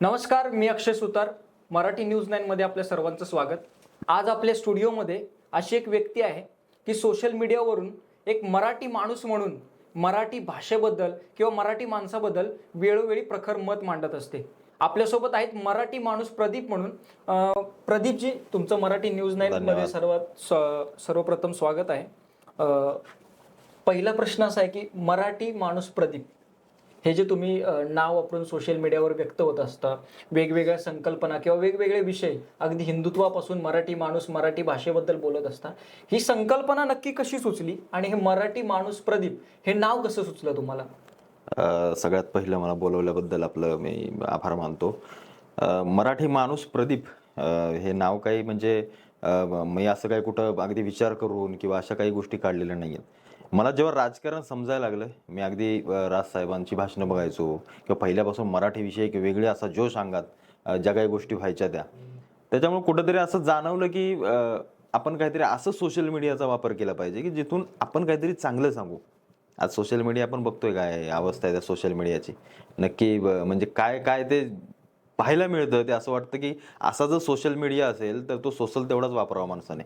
नमस्कार मी अक्षय सुतार. मराठी न्यूज नाईनमध्ये आपल्या सर्वांचं स्वागत. आज आपल्या स्टुडिओमध्ये अशी एक व्यक्ती आहे की सोशल मीडियावरून एक मराठी माणूस म्हणून मराठी भाषेबद्दल किंवा मराठी माणसाबद्दल वेळोवेळी प्रखर मत मांडत असते. आपल्यासोबत आहेत मराठी माणूस प्रदीप म्हणून. प्रदीपजी तुमचं मराठी न्यूज नाईनमध्ये. सर्वात स- सर्वप्रथम स्वागत आहे. पहिला प्रश्न असा आहे की मराठी माणूस प्रदीप. हे जे तुम्ही नाव वापरून सोशल मीडियावर व्यक्त होत असता वेगवेगळ्या संकल्पना किंवा वेगवेगळे विषय अगदी हिंदुत्वापासून मराठी माणूस मराठी भाषेबद्दल बोलत असता ही संकल्पना नक्की कशी सुचली आणि हे मराठी माणूस प्रदीप हे नाव कसं सुचलं तुम्हाला? सगळ्यात पहिलं मला बोलवल्याबद्दल आपलं मी आभार मानतो. मराठी माणूस प्रदीप हे नाव काही म्हणजे मी असं काही कुठं अगदी विचार करून किंवा अशा काही गोष्टी काढलेल्या नाही आहेत मला जेव्हा राजकारण समजायला लागलं मी अगदी राजसाहेबांची भाषणं बघायचो किंवा पहिल्यापासून मराठीविषयी एक वेगळे असा जोश अंगात ज्या काही गोष्टी व्हायच्या त्या. त्याच्यामुळे कुठंतरी असं जाणवलं की आपण काहीतरी असं सोशल मीडियाचा वापर केला पाहिजे की जिथून आपण काहीतरी चांगलं सांगू. आज सोशल मीडिया आपण बघतोय काय अवस्था आहे त्या सोशल मीडियाची. नक्की ब- म्हणजे काय काय ते पाहायला मिळतं ते असं वाटतं की असा जर सोशल मीडिया असेल तर तो सोशल तेवढाच वापरावा माणसाने.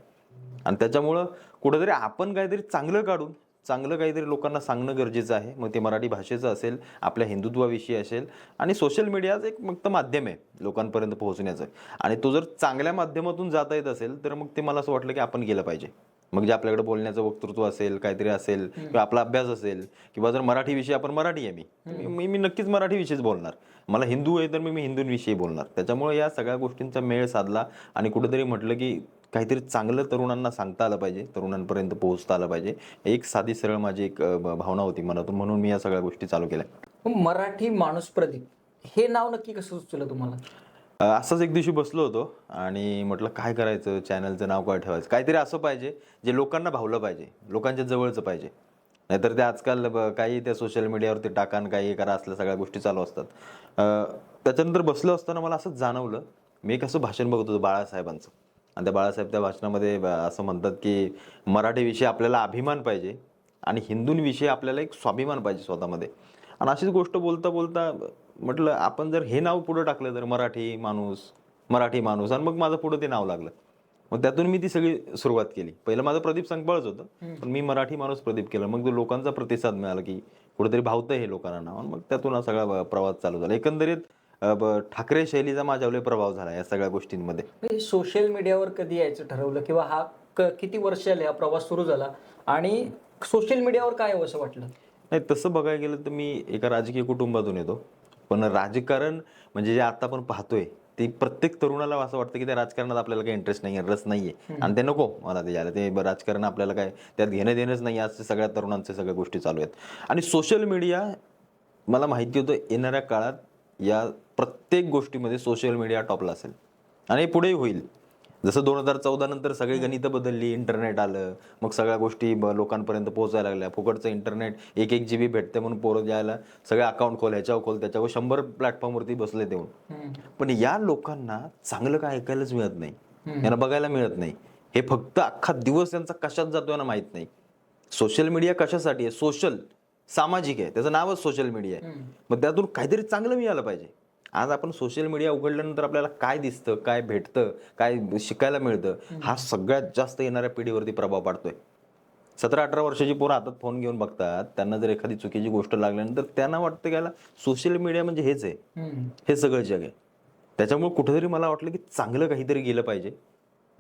आणि त्याच्यामुळं कुठेतरी आपण काहीतरी चांगलं काढून चांगलं काहीतरी लोकांना सांगणं गरजेचं आहे. मग ते मराठी भाषेचं असेल आपल्या हिंदुत्वाविषयी असेल आणि सोशल मीडियाचं एक फक्त माध्यम आहे लोकांपर्यंत पोहोचण्याचं. आणि तो जर चांगल्या माध्यमातून जाता येत असेल तर मग ते मला असं वाटलं की आपण गेलं पाहिजे. मग जे आपल्याकडे बोलण्याचं वक्तृत्व असेल काहीतरी असेल किंवा आपला अभ्यास असेल किंवा जर मराठी विषय आपण मराठी आहे मी मी मी नक्कीच मराठी विषयीच बोलणार. मला हिंदू आहे तर मी मी हिंदूंविषयी बोलणार. त्याच्यामुळे या सगळ्या गोष्टींचा मेळ साधला आणि कुठेतरी म्हटलं की काहीतरी चांगलं तरुणांना सांगता आलं पाहिजे तरुणांपर्यंत पोहोचता आलं पाहिजे. एक साधी सरळ माझी एक भावना होती मनातून म्हणून मी या सगळ्या गोष्टी चालू केल्या. मराठी माणूस प्रदीप हे नाव नक्की कसं सुचलं तुम्हाला? असंच एक दिवशी बसलो होतो आणि म्हटलं काय करायचं? चॅनलचं नाव काय ठेवायचं? काहीतरी असं पाहिजे जे लोकांना भावलं पाहिजे लोकांच्या जवळचं पाहिजे. नाहीतर ते आजकाल काही त्या सोशल मीडियावरती टाकान काही करा असल्या सगळ्या गोष्टी चालू असतात. त्याच्यानंतर बसलो असताना मला असंच जाणवलं मी एक असं भाषण बघत होतो बाळासाहेबांचं. आणि त्या बाळासाहेब त्या भाषणामध्ये असं म्हणतात की मराठीविषयी आपल्याला अभिमान पाहिजे आणि हिंदूंविषयी आपल्याला एक स्वाभिमान पाहिजे स्वतःमध्ये. आणि अशीच गोष्ट बोलता बोलता म्हटलं आपण जर हे नाव पुढे टाकलं तर मराठी माणूस मराठी माणूस आणि मग माझं पुढं ते नाव लागलं. मग त्यातून मी ती सगळी सुरुवात केली. पहिलं माझं प्रदीप संकपाळच होतं पण मी मराठी माणूस प्रदीप केलं. मग लोकांचा प्रतिसाद मिळाला की कुठेतरी भावतं हे लोकांना नाव. आणि मग त्यातून हा सगळा प्रवास चालू झाला. एकंदरीत ठाकरे शैलीचा माझ्यावर प्रभाव झाला या सगळ्या गोष्टींमध्ये. हे सोशल मीडियावर कधी यायचं ठरवलं? किंवा हा किती वर्ष आले हा प्रवास सुरू झाला? आणि सोशल मीडियावर काय यावं असं वाटलं? नाही तसं बघायला गेलं तर मी एका राजकीय कुटुंबातून येतो. पण राजकारण म्हणजे जे आता आपण पाहतोय ते प्रत्येक तरुणाला असं वाटतं की त्या राजकारणात आपल्याला काही इंटरेस्ट नाही रस नाहीये. आणि ते नको मला ते यायला. ते राजकारण आपल्याला काय त्यात घेणं देणंच नाही आज सगळ्या तरुणांचे सगळ्या गोष्टी चालू आहेत. आणि सोशल मीडिया मला माहिती होतं येणाऱ्या काळात या प्रत्येक गोष्टीमध्ये सोशल मीडिया टॉपला असेल. आणि पुढेही होईल. जसं दोन हजार चौदा नंतर सगळी गणितं बदलली इंटरनेट आलं मग सगळ्या गोष्टी लोकांपर्यंत पोहोचायला लागल्या. फुकटचं इंटरनेट एक एक जी बी भेटते म्हणून पोरं द्यायला सगळे अकाउंट खोल ह्याच्यावर खोल त्याच्यावर शंभर प्लॅटफॉर्मवरती बसले देऊन. पण या लोकांना चांगलं काय ऐकायलाच मिळत नाही. यांना बघायला मिळत नाही. हे फक्त अख्खा दिवस त्यांचा कशात जातो यांना माहीत नाही. सोशल मीडिया कशासाठी आहे? सोशल सामाजिक आहे त्याचं नावच सोशल मीडिया आहे. मग त्यातून काहीतरी चांगलं मिळालं पाहिजे. आज आपण सोशल मीडिया उघडल्यानंतर आपल्याला काय दिसतं काय भेटतं काय शिकायला मिळतं हा सगळ्यात जास्त येणाऱ्या पिढीवरती प्रभाव पाडतोय. सतरा अठरा वर्षाची पोरं हातात फोन घेऊन बघतात त्यांना जर एखादी चुकीची गोष्ट लागल्यानंतर त्यांना वाटतं की याला सोशल मीडिया म्हणजे हेच आहे. हे सगळं जग आहे. त्याच्यामुळे कुठेतरी मला वाटलं की चांगलं काहीतरी गेलं पाहिजे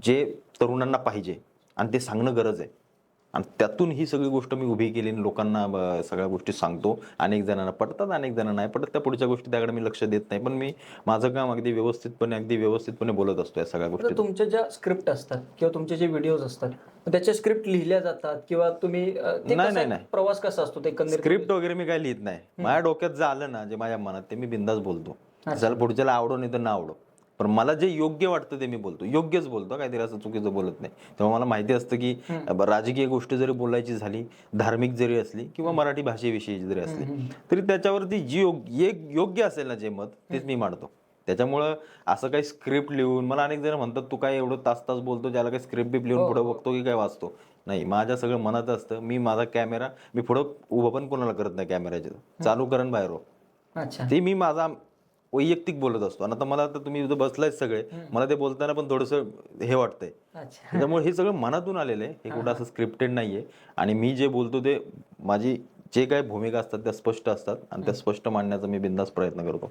जे तरुणांना पाहिजे आणि ते सांगणं गरज आहे. आणि त्यातून ही सगळी गोष्ट मी उभी केली आणि लोकांना सगळ्या गोष्टी सांगतो. अनेक जणांना पडतात अनेक जणांना नाही पडत. त्या पुढच्या गोष्टी त्याकडे मी लक्ष देत नाही. पण मी माझं काम अगदी व्यवस्थितपणे अगदी व्यवस्थितपणे बोलत असतो या सगळ्या गोष्टी. तुमच्या ज्या स्क्रिप्ट असतात किंवा तुमचे जे व्हिडिओज असतात त्याच्या स्क्रिप्ट लिहिल्या जातात किंवा तुम्ही नाही, नाही, नाही. प्रवास कसा असतो ते स्क्रिप्ट वगैरे मी काही लिहित नाही. माझ्या डोक्यात जे आलं ना जे माझ्या मनात ते मी बिंदास बोलतो. त्याला पुढच्याला आवडो नाही तर ना आवडो. पण मला जे योग्य वाटतं ते मी बोलतो. योग्यच बोलतो काहीतरी असं चुकीचं बोलत नाही. तेव्हा मला माहिती असतं की राजकीय गोष्ट जरी बोलायची झाली धार्मिक जरी असली किंवा मराठी भाषेविषयी जरी असली तरी त्याच्यावरती जी योग्य असेल ना जे मत तेच मी मांडतो. त्याच्यामुळं असं काही स्क्रिप्ट लिहून मला अनेक जण म्हणतात तू काय एवढं तास तास बोलतो ज्याला काही स्क्रिप्ट बिप लिहून पुढे बघतो की काय वाचतो? नाही माझ्या सगळं मनात असतं मी माझा कॅमेरा मी पुढं उभं पण कोणाला करत नाही कॅमेऱ्याच्या. चालू करण बाहेर हो. ते मी माझा वैयक्तिक बोलत असतो. आणि आता मला आता तुम्ही इथं बसलायच सगळे मला ते बोलताना पण थोडंसं हे वाटतंय. त्यामुळे हे सगळं मनातून आलेलं आहे. हे कुठं असं स्क्रिप्टेड नाहीये. आणि मी जे बोलतो ते माझी जे काही भूमिका असतात त्या स्पष्ट असतात आणि त्या स्पष्ट मांडण्याचा मी बिंदास प्रयत्न करतो.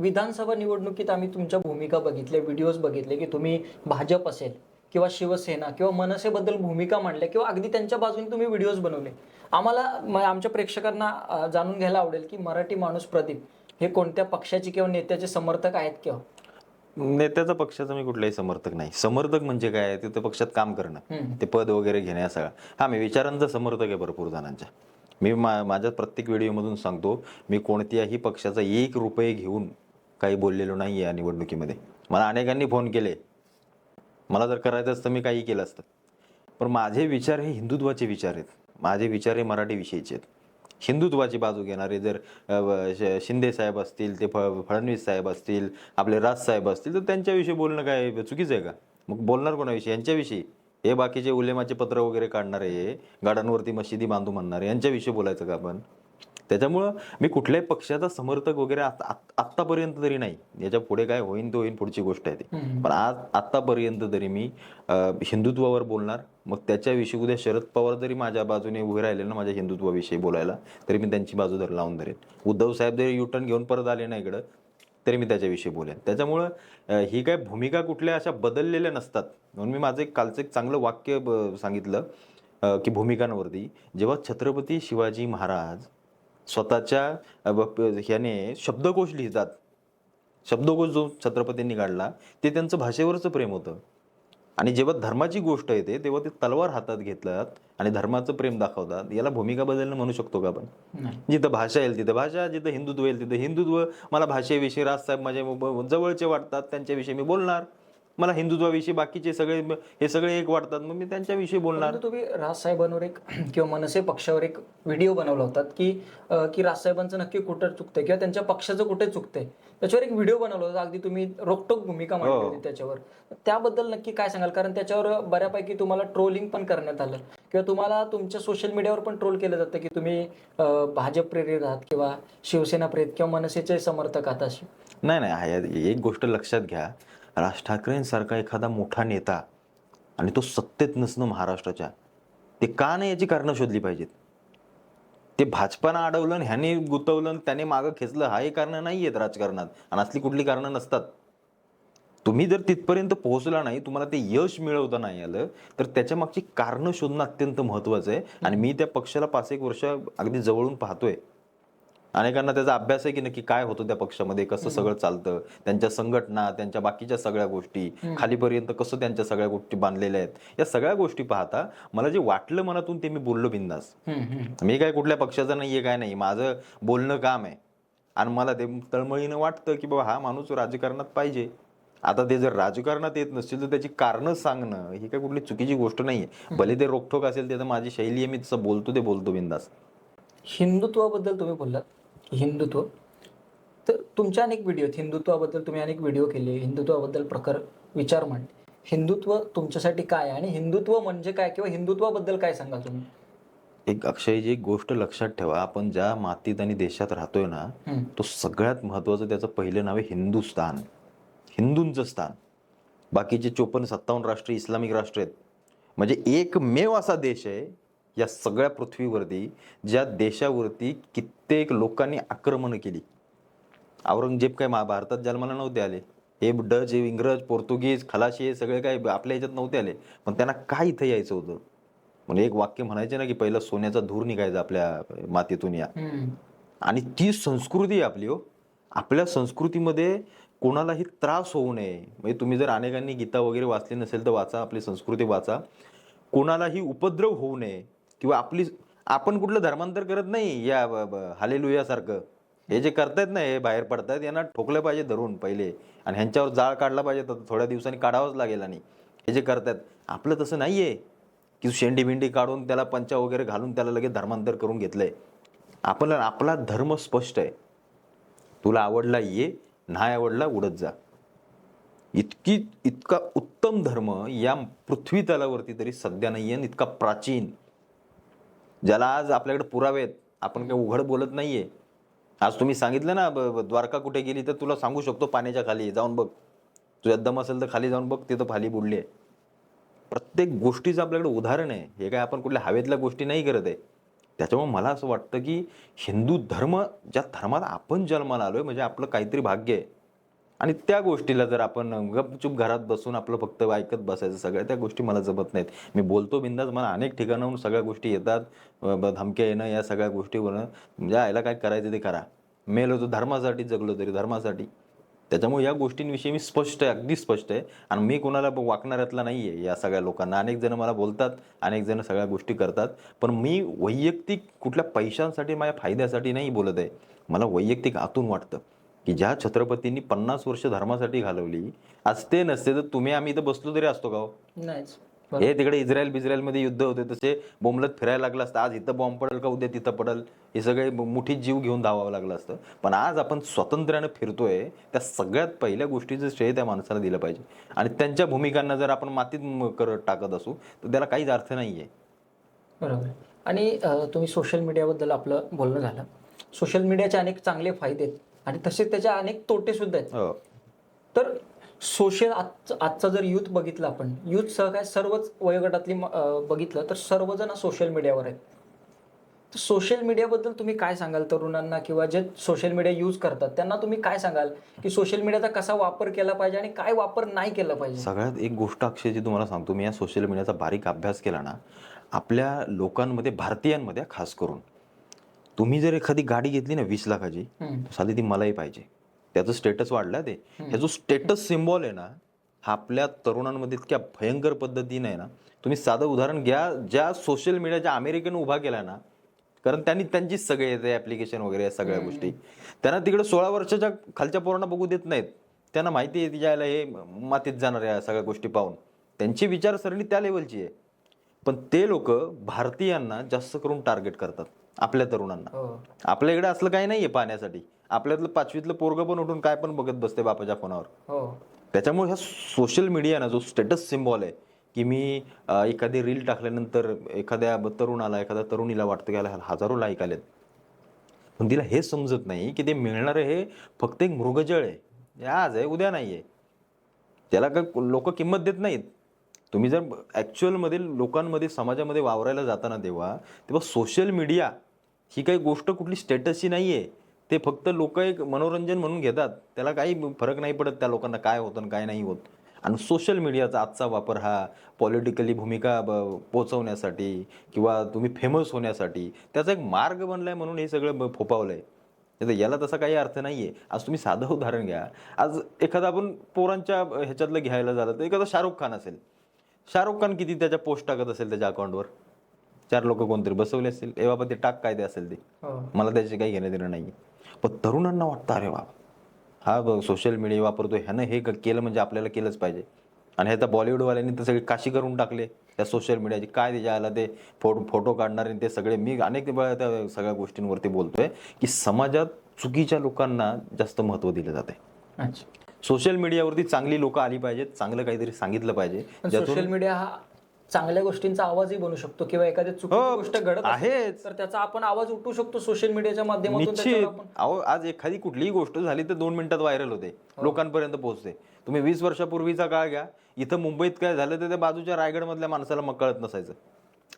विधानसभा निवडणुकीत आम्ही तुमच्या भूमिका बघितल्या व्हिडिओज बघितले की तुम्ही भाजप असेल किंवा शिवसेना किंवा मनसेबद्दल भूमिका मांडल्या किंवा अगदी त्यांच्या बाजूने तुम्ही व्हिडिओज बनवले. आम्हाला आमच्या प्रेक्षकांना जाणून घ्यायला आवडेल की मराठी माणूस प्रदीप हे कोणत्या पक्षाचे किंवा नेत्याचे समर्थक आहेत किंवा? नेत्याचा पक्षाचा मी कुठलाही समर्थक नाही. समर्थक म्हणजे काय ते त्या पक्षात काम करणं. ते पद वगैरे घेण्या सगळं. हा मी विचारांचा समर्थक आहे भरपूर जणांच्या मी मा माझ्या प्रत्येक व्हिडिओमधून सांगतो मी कोणत्याही पक्षाचा एक रुपये घेऊन काही बोललेलो नाही या निवडणुकीमध्ये. मला अनेकांनी फोन केले. मला जर करायचं असतं मी काही केलं असतं. पण माझे विचार हे हिंदुत्वाचे विचार आहेत. माझे विचार हे मराठी विषयीचे आहेत. हिंदुत्वाची बाजू घेणारे जर शिंदे साहेब असतील ते फ- फडणवीस साहेब असतील आपले राज साहेब असतील तर त्यांच्याविषयी बोलणं काय चुकीचं आहे का? मग बोलणार कोणाविषयी? यांच्याविषयी? हे बाकीचे उलेमाचे पत्र वगैरे काढणारे गाड्यांवरती मशिदी बांधू म्हणणारे यांच्याविषयी बोलायचं का आपण? त्याच्यामुळं मी कुठल्याही पक्षाचा समर्थक वगैरे आत- आत- आत्तापर्यंत तरी नाही. याच्यापुढे काय होईन तो होईन पुढची गोष्ट आहे ती. पण आज आत्तापर्यंत तरी मी हिंदुत्वावर बोलणार. मग त्याच्याविषयी उद्या शरद पवार जरी माझ्या बाजूने उभे राहिले ना माझ्या हिंदुत्वाविषयी बोलायला तरी मी त्यांची बाजू धर लावून धरेन. उद्धव साहेब जरी युटर्न घेऊन परत आले ना इकडं तरी मी त्याच्याविषयी बोलेन. त्याच्यामुळं ही काय भूमिका कुठल्या अशा बदललेल्या नसतात. म्हणून मी माझं एक कालचं एक चांगलं वाक्य सांगितलं की भूमिकांवरती जेव्हा छत्रपती शिवाजी महाराज स्वतःच्या ह्याने शब्दकोश लिहितात. शब्दकोश जो छत्रपतींनी काढला ते त्यांचं भाषेवरचं प्रेम होतं. आणि जेव्हा धर्माची गोष्ट येते तेव्हा ते तलवार हातात घेतलात आणि धर्माचं प्रेम दाखवतात. याला भूमिका बदलणं म्हणू शकतो का आपण? जिथं भाषा येईल तिथं भाषा जिथं हिंदुत्व येईल तिथं हिंदुत्व. मला भाषेविषयी राजसाहेब माझे ब- जवळचे वाटतात त्यांच्याविषयी मी बोलणार. मला हिंदुत्वाविषयी बाकीचे सगळे हे सगळे एक वाटतात. मग मी त्यांच्याविषयी बोलणार. तुम्ही राजसाहेबांवर एक किंवा मनसे पक्षावर एक व्हिडिओ बनवला होता की की राजसाहेबांचं नक्की कुठं चुकतंय किंवा त्यांच्या पक्षाचं कुठे चुकतंय. त्याच्यावर एक व्हिडिओ बनवला होता. अगदी तुम्ही रोकटोक भूमिका मांडली हो. होती त्याच्यावर. त्याबद्दल नक्की काय सांगाल? कारण त्याच्यावर बऱ्यापैकी तुम्हाला ट्रोलिंग पण करण्यात आलं. किंवा तुम्हाला तुमच्या सोशल मीडियावर पण ट्रोल केलं जातं की तुम्ही भाजप प्रेरित आहात किंवा शिवसेना प्रेरित किंवा मनसेचे समर्थक आहात असे. नाही नाही एक गोष्ट लक्षात घ्या. राज ठाकरेंसारखा एखादा मोठा नेता आणि तो सत्तेत नसणं महाराष्ट्राच्या ते का नाही याची कारणं शोधली पाहिजेत? ते भाजपानं अडवलं आणि ह्याने गुतवलं आणि त्याने मागं खेचलं हा हे कारणं नाही आहेत राजकारणात आणि असली कुठली कारणं नसतात. तुम्ही जर तिथपर्यंत पोहोचला नाही तुम्हाला ते यश मिळवता नाही आलं तर त्याच्या मागची कारणं शोधणं अत्यंत महत्वाचं आहे. आणि मी त्या पक्षाला पाच एक वर्ष अगदी जवळून पाहतोय. अनेकांना त्याचा अभ्यास आहे की नक्की काय होतं त्या पक्षामध्ये कसं सगळं चालतं त्यांच्या संघटना त्यांच्या बाकीच्या सगळ्या गोष्टी खालीपर्यंत कसं त्यांच्या सगळ्या गोष्टी बांधलेल्या आहेत या सगळ्या गोष्टी पाहता मला जे वाटलं मनातून ते मी बोललो बिंदास. मी काय कुठल्या पक्षाचा नाहीये काय नाही माझं बोलणं काम आहे. आणि मला ते तळमळीनं वाटतं की बाबा हा माणूस राजकारणात पाहिजे. आता ते जर राजकारणात येत नसतील तर त्याची कारणं सांगणं ही काय कुठली चुकीची गोष्ट नाहीये. भले ते रोखोक असेल ते तर माझी शैली आहे मी तसं बोलतो ते बोलतो बिंदास. हिंदुत्वाबद्दल तुम्ही बोललात. हिंदुत्व. तर तुमच्या अनेक व्हिडिओ हिंदुत्वाबद्दल तुम्ही अनेक व्हिडिओ केले. हिंदुत्वाबद्दल प्रकार विचार मांडले. हिंदुत्व तुमच्यासाठी काय आणि हिंदुत्व म्हणजे काय किंवा हिंदुत्वाबद्दल काय सांगा तुम्ही? एक अक्षयजी एक गोष्ट लक्षात ठेवा. आपण ज्या मातीत आणि देशात राहतोय ना. तो सगळ्यात महत्वाचं त्याचं पहिलं नाव आहे हिंदुस्थान हिंदूंचं स्थान. बाकीचे चोपन्न सत्तावन्न राष्ट्र इस्लामिक राष्ट्र आहेत. म्हणजे एकमेव असा देश आहे या सगळ्या पृथ्वीवरती ज्या देशावरती कित्येक लोकांनी आक्रमण केली. औरंगजेब काय मा- भारतात जन्माला नव्हते आले. हे डच इंग्रज पोर्तुगीज खलाशी हे सगळे काय आपल्या ह्याच्यात नव्हते आले. पण त्यांना काय इथं यायचं होतं? म्हणजे एक वाक्य म्हणायचे ना की पहिलं सोन्याचा धूर निघायचा आपल्या मातीतून या. आणि ती संस्कृती आपली हो. आपल्या संस्कृतीमध्ये कोणालाही त्रास होऊ नये. म्हणजे तुम्ही जर अनेकांनी गीता वगैरे वाचली नसेल तर वाचा आपली संस्कृती वाचा. कोणालाही उपद्रव होऊ नये. किंवा आपली आपण कुठलं धर्मांतर करत नाही या हालेलुयासारखं हे जे करतायत ना हे बाहेर पडतायत यांना ठोकलं पाहिजे धरून पहिले. आणि ह्यांच्यावर जाळ काढला पाहिजे तर थोड्या दिवसांनी काढावंच लागेल आणि हे जे करतायत आपलं तसं नाही आहे की शेंडी बिंडी काढून त्याला पंचा वगैरे घालून त्याला लगेच धर्मांतर करून घेतलंय. आपला आपला धर्म स्पष्ट आहे. तुला आवडला ये नाही आवडला उडत जा. इतकी इतका उत्तम धर्म या पृथ्वी तलावरती तरी सध्या नाही आणि इतका प्राचीन. ज्याला आज आपल्याकडे पुरावे आहेत आपण काही उघड बोलत नाही आहे आज तुम्ही सांगितलं ना ब- द्वारका कुठे गेली तर तुला सांगू शकतो पाण्याच्या खाली जाऊन बघ. तुझ्यात दम असेल तर खाली जाऊन बघ तिथं खाली बुडली आहे. प्रत्येक गोष्टीचं आपल्याकडे उदाहरण आहे. हे काय आपण कुठल्या हवेतल्या गोष्टी नाही करत आहे. त्याच्यामुळे मला असं वाटतं की हिंदू धर्म ज्या धर्मात आपण जन्माला आलो आहे म्हणजे आपलं काहीतरी भाग्य आहे. आणि त्या गोष्टीला जर आपण गपचूप घरात बसून आपलं फक्त ऐकत बसायचं सगळ्या त्या गोष्टी मला जमत नाहीत. मी बोलतो बिंदास मला अनेक ठिकाणाहून सगळ्या गोष्टी येतात धमक्या येणं या सगळ्या गोष्टीवरनं. म्हणजे यायला काय करायचं ते करा. मेलो तो धर्मासाठी जगलो तरी धर्मासाठी. त्याच्यामुळे या गोष्टींविषयी मी स्पष्ट आहे अगदी स्पष्ट आहे. आणि मी कोणाला ब- वाकणाऱ्यातला नाही आहे या सगळ्या लोकांना. अनेक जण मला बोलतात अनेक जण सगळ्या गोष्टी करतात. पण मी वैयक्तिक कुठल्या पैशांसाठी माझ्या फायद्यासाठी नाही बोलत आहे. मला वैयक्तिक आतून वाटतं. की ज्या छत्रपतींनी पन्नास वर्ष धर्मासाठी घालवली आज ते नसते तर तुम्ही आम्ही इथं बसलो तरी असतो का हो? हे तिकडे इस्रायल बिस्रायलमध्ये युद्ध होते तसे बोंबलत फिरायला लागलं असतं. आज इथं बॉम्ब पडेल का उद्या तिथं पडेल? हे सगळे मुठीत जीव घेऊन धावावं लागलं असतं. पण आज आपण स्वातंत्र्यानं फिरतोय त्या सगळ्यात पहिल्या गोष्टीचं श्रेय त्या माणसाला दिलं पाहिजे. आणि त्यांच्या भूमिकांना जर आपण मातीत करत टाकत असू तर त्याला काहीच अर्थ नाहीये. बरोबर. आहे. आणि अं, तुम्ही सोशल मीडियाबद्दल आपलं बोलणं झालं. सोशल मीडियाचे अनेक चांगले फायदे आहेत. आणि तसेच त्याचे अनेक तोटे सुद्धा आहेत. हो. तर सोशल आज आजचा जर युथ बघितलं आपण युथ सह काय सर्वच वयोगटातली बघितलं तर सर्वजण सोशल मीडियावर आहेत. तर सोशल मीडियाबद्दल तुम्ही काय सांगाल तरुणांना किंवा जे सोशल मीडिया यूज करतात त्यांना तुम्ही काय सांगाल की सोशल मीडियाचा कसा वापर केला पाहिजे आणि काय वापर नाही केला पाहिजे? सगळ्यात एक गोष्ट अक्षयची तुम्हाला सांगतो मी या सोशल मीडियाचा बारीक अभ्यास केला ना आपल्या लोकांमध्ये भारतीयांमध्ये खास करून तुम्ही जर एखादी गाडी घेतली ना वीस लाखाची. साली ती मलाही पाहिजे. त्याचं स्टेटस वाढलं ते. हे जो स्टेटस सिम्बॉल आहे ना हा आपल्या तरुणांमध्ये इतक्या भयंकर पद्धतीने आहे ना तुम्ही साधं उदाहरण घ्या. ज्या सोशल मीडियाच्या अमेरिकेनं उभा केला ना कारण त्यांनी त्यांचीच सगळे येते ऍप्लिकेशन वगैरे या सगळ्या गोष्टी. त्यांना तिकडे सोळा वर्षाच्या खालच्या पोरांना बघू देत नाहीत. त्यांना माहिती आहे तिच्या हे मातीत जाणार या सगळ्या गोष्टी पाहून. त्यांची विचारसरणी त्या लेवलची आहे. पण ते लोक भारतीयांना जास्त करून टार्गेट करतात. आपल्या तरुणांना. हो. आपल्या इकडे असलं काही नाहीये पाहण्यासाठी. आपल्यातलं पाचवीतलं पोरगं पण उठून काय पण बघत बसते बापाच्या फोनावर. हो. त्याच्यामुळे ह्या सोशल मीडिया ना जो स्टेटस सिम्बॉल आहे की मी एखादी रील टाकल्यानंतर एखाद्या तरुणाला एखाद्या तरुणीला वाटतं की हजारो लाईक आलेत. पण तिला हे समजत नाही की ते मिळणारं हे फक्त एक मृगजळ आहे. आज आहे उद्या नाही आहे त्याला काय लोक किंमत देत नाहीत. तुम्ही जर ॲक्च्युअलमध्ये लोकांमध्ये समाजामध्ये वावरायला जाताना तेव्हा तेव्हा सोशल मीडिया ही काही गोष्ट कुठली स्टेटसची नाही आहे ते फक्त लोक एक मनोरंजन म्हणून घेतात. त्याला काही फरक नाही पडत त्या लोकांना काय होतं आणि काय नाही होत. आणि सोशल मीडियाचा आजचा वापर हा पॉलिटिकली भूमिका ब- पोचवण्यासाठी किंवा तुम्ही फेमस होण्यासाठी त्याचा एक मार्ग बनला आहे म्हणून हे सगळं ब- आहे तर याला तसा काही अर्थ नाही आहे आज तुम्ही साधं उदाहरण घ्या. आज एखादा आपण पोरांच्या ह्याच्यातलं घ्यायला झालं तर एखादा शाहरुख खान असेल. शाहरुख खान किती त्याच्या पोस्ट टाकत असेल त्याच्या अकाउंटवर चार लोक कोणतरी बसवले असतील. ए बाबा ते टाक काय ते असेल ते. हो. मला त्याचे काही घेणं देणं नाही पण तरुणांना वाटतं अरे बाबा हा सोशल मीडिया वापरतो ह्यानं हे केलं म्हणजे आपल्याला केलंच पाहिजे. आणि ह्याचा बॉलिवूडवाल्यांनी तर सगळे काशी करून टाकले. त्या सोशल मीडियाची काय त्याच्या आला ते फोटो फोटो काढणारे ते सगळे मी अनेक वेळा त्या सगळ्या गोष्टींवरती बोलतोय की समाजात चुकीच्या लोकांना जास्त महत्त्व दिलं जाते अच्छा. सोशल मीडियावरती चांगली लोक आली पाहिजेत. चांगलं काहीतरी सांगितलं पाहिजे. सोशल मीडिया हा चांगल्या गोष्टींचा आवाजही बनू शकतो किंवा एखादी चुकीची हो, गोष्ट घडत असेल, आहेच. तर त्याचा आपण आवाज उठवू शकतो सोशल मीडियाच्या माध्यमातून निश्चित. त्याच्यावर आपण अहो आज एखादी कुठलीही गोष्ट झाली तर दोन मिनिटात व्हायरल होते. लोकांपर्यंत पोहोचते. तुम्ही वीस वर्षापूर्वीचा काळ घ्या. इथं मुंबईत काय झालं तर त्या बाजूच्या रायगड मधल्या माणसाला मग कळत नसायचं.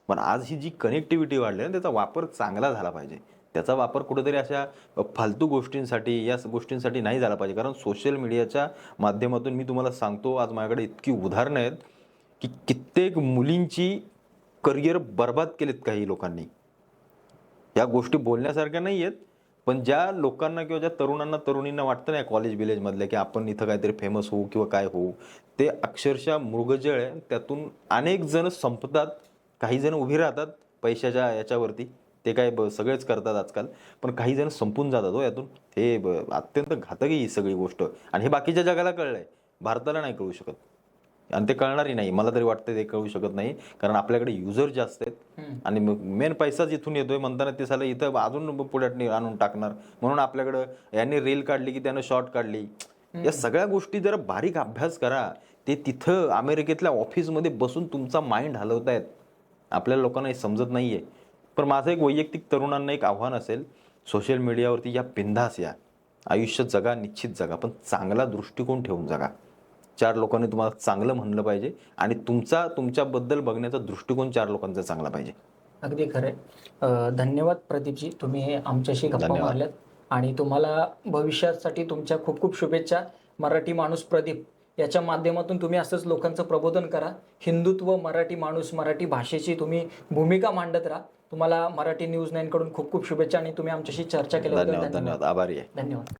पण आज ही जी कनेक्टिव्हिटी वाढली ना त्याचा वापर चांगला झाला पाहिजे. त्याचा वापर कुठेतरी अशा फालतू गोष्टींसाठी या गोष्टींसाठी नाही झाला पाहिजे. कारण सोशल मीडियाच्या माध्यमातून मी तुम्हाला सांगतो आज माझ्याकडे इतकी उदाहरणं आहेत. की कित्येक मुलींची करिअर बर्बाद केलेत काही लोकांनी. या गोष्टी बोलण्यासारख्या नाही आहेत पण ज्या लोकांना किंवा ज्या तरुणांना तरुणींना वाटतं ना कॉलेज विलेजमधल्या की आपण इथं काहीतरी फेमस होऊ किंवा काय होऊ ते अक्षरशः मृगजळ आहे. त्यातून अनेक जण संपतात काही जण उभी राहतात पैशाच्या याच्यावरती. ते काय ब- सगळेच करतात आजकाल पण काही जण संपून जातात हो यातून. हे ब- अत्यंत घातक आहे ही सगळी गोष्ट. आणि हे बाकीच्या जगाला कळलं आहे भारताला नाही कळू शकत. आणि ते कळणारही नाही. मला तरी वाटतं ते कळू शकत नाही. कारण आपल्याकडे युजर जास्त आहेत. आणि मेन पैसाच इथून येतोय. म्हणताना ते साला इथं अजून पुढ्यात आणून टाकणार. म्हणून आपल्याकडं यांनी रील काढली की त्यानं शॉर्ट काढली. या सगळ्या गोष्टी जरा बारीक अभ्यास करा. ते तिथं अमेरिकेतल्या ऑफिसमध्ये बसून तुमचा माइंड हलवतायत आपल्या लोकांना हे समजत नाहीये. पण माझं एक वैयक्तिक तरुणांना एक आव्हान असेल. सोशल मीडियावरती या बिंदास या. आयुष्य जगा निश्चित जगा. पण चांगला दृष्टिकोन ठेवून जगा. चार लोकांनी तुम्हाला चांगलं म्हणलं पाहिजे आणि तुमचा तुमच्याबद्दल बघण्याचा दृष्टिकोन चार लोकांचा चांगला पाहिजे. अगदी खरं धन्यवाद प्रदीपजी. तुम्ही आमच्याशी गप्पा. मारल्यात. आणि तुम्हाला भविष्यासाठी तुमच्या खूप खूप शुभेच्छा. मराठी माणूस प्रदीप. याच्या माध्यमातून तुम्ही असंच लोकांचं प्रबोधन करा. हिंदुत्व मराठी माणूस मराठी भाषेची तुम्ही भूमिका मांडत राहा. तुम्हाला मराठी न्यूज नाईन कडून खूप खूप शुभेच्छा आणि तुम्ही आमच्याशी चर्चा केल्याबद्दल धन्यवाद. धन्यवाद. आभारी आहे. धन्यवाद.